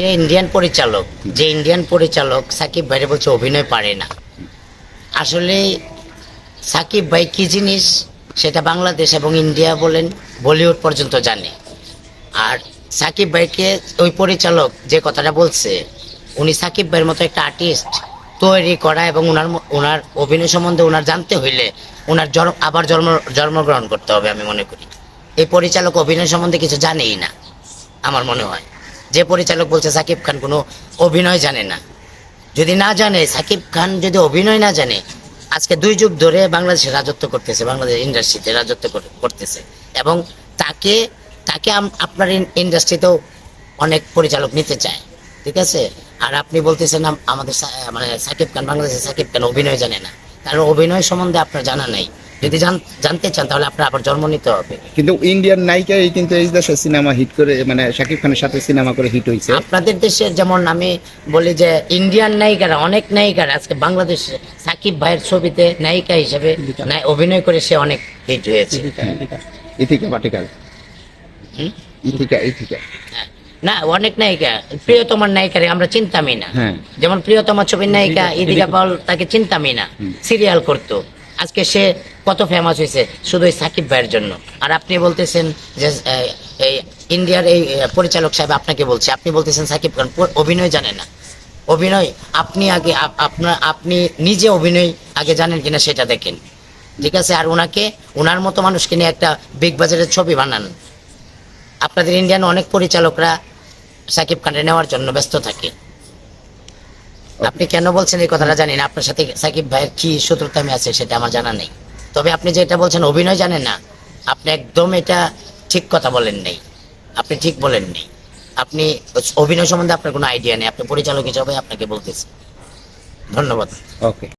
যে ইন্ডিয়ান পরিচালক, যে ইন্ডিয়ান পরিচালক সাকিব ভাইরে বলছে অভিনয় পারে না। আসলে সাকিব ভাই কি জিনিস সেটা বাংলাদেশ এবং ইন্ডিয়া বলেন বলিউড পর্যন্ত জানে। আর সাকিব ভাইকে ওই পরিচালক যে কথাটা বলছে, উনি সাকিব ভাইয়ের মতো একটা আর্টিস্ট তৈরি করা এবং ওনার ওনার অভিনয় সম্বন্ধে ওনার জানতে হইলে ওনার জন্ম, আবার জন্ম, জন্মগ্রহণ করতে হবে আমি মনে করি। এই পরিচালক অভিনয় সম্বন্ধে কিছু জানেই না, আমার মনে হয়। যে পরিচালক বলছে সাকিব খান, কোনো অভিনয় জানে না। যদি না জানে, সাকিব খান যদি অভিনয় না জানে, আজকে দুই যুগ ধরে বাংলাদেশে রাজত্ব করতেছে, বাংলাদেশ ইন্ডাস্ট্রিতে রাজত্ব করতেছে। এবং তাকে তাকে আপনার ইন্ডাস্ট্রিতেও অনেক পরিচালক নিতে চায়, ঠিক আছে? আর আপনি বলতেছেন আমাদের মানে সাকিব খান, বাংলাদেশে সাকিব খান অভিনয় জানে না। কারণ অভিনয় সম্বন্ধে আপনার জানা নাই। যদি জানতে চান তাহলে আপনার আবার জন্ম নিতে হবে। কিন্তু ইন্ডিয়ান নায়িকাই কিন্তু এই দেশে সিনেমা হিট করে মানে শাকিব খানের সাথে সিনেমা করে হিট হয়েছে আপনাদের দেশে যেমন আমি বলি যে ইন্ডিয়ান নায়িকারা অনেক নায়িকারা আজকে বাংলাদেশে সাকিব ভাইয়ের ছবিতে নায়িকা হিসেবে অভিনয় করে সে অনেক হিট হয়েছে। ইথিকা পাটিকাল। ইথিকা ইথিকা। না অনেক নায়িকা। প্রিয়তমার নায়িকারে আমরা চিন্তামই না। হ্যাঁ। যেমন প্রিয়তমা ছবির নায়িকা ইদিকা পাল তাকে চিন্তামই না। সিরিয়াল করতো। আজকে সে কত ফেমাস হয়েছে? শুধু ওই সাকিব ভাইয়ের জন্য। আর আপনি বলতেছেন যে এই ইন্ডিয়ার এই পরিচালক সাহেব আপনাকে বলছে। আপনি বলতেছেন সাকিব খান অভিনয় জানে না। অভিনয়, আপনি আগে আপ- আপনার আপনি নিজে অভিনয় আগে জানেন কিনা সেটা দেখেন। ঠিক আছে? আর ওনাকে ওনার মতো মানুষকে নিয়ে একটা বিগ বাজারের ছবি বানান। আপনাদের ইন্ডিয়ান অনেক পরিচালকরা সাকিব খানের নেওয়ার জন্য ব্যস্ত থাকে। আপনি কেন বলছেন এই কথাটা জানেন না। আপনার সাথে সাকিব ভাইয়ের কি শত্রুতামি আছে সেটা আমার জানা নেই। তবে আপনি যেটা বলছেন অভিনয় জানেন না। আপনি একদম এটা ঠিক কথা বলেন নেই। আপনি ঠিক বলেন নেই। আপনি অভিনয় সম্বন্ধে আপনার কোনো আইডিয়া নেই। আপনি পরিচালক হিসাবে আপনাকে বলতেছি। ধন্যবাদ। ওকে